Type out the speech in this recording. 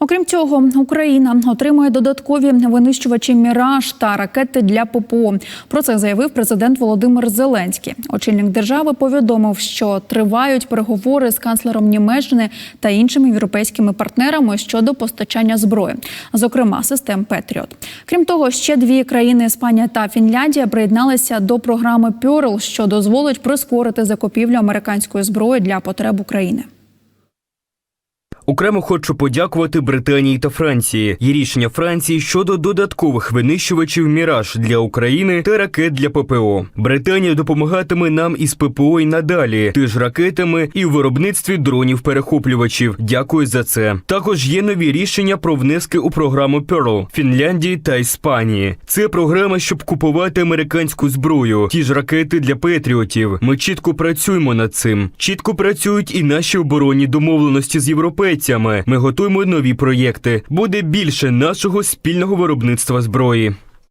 Окрім цього, Україна отримує додаткові винищувачі Міраж та ракети для ППО. Про це заявив президент Володимир Зеленський. Очільник держави повідомив, що тривають переговори з канцлером Німеччини та іншими європейськими партнерами щодо постачання зброї, зокрема систем Петріот. Крім того, ще дві країни Іспанія та Фінляндія приєдналися до програми Пьорл, що дозволить прискорити закупівлю американської зброї для потреб України. Окремо хочу подякувати Британії та Франції. Є рішення Франції щодо додаткових винищувачів Міраж для України та ракет для ППО. Британія допомагатиме нам із ППО й надалі, теж ракетами і в виробництві дронів-перехоплювачів. Дякую за це. Також є нові рішення про внески у програму Pearl Фінляндії та Іспанії. Це програма, щоб купувати американську зброю, ті ж ракети для патріотів. Ми чітко працюємо над цим. Чітко працюють і наші оборонні домовленості з європейцями. Ми готуємо нові проєкти. Буде більше нашого спільного виробництва зброї.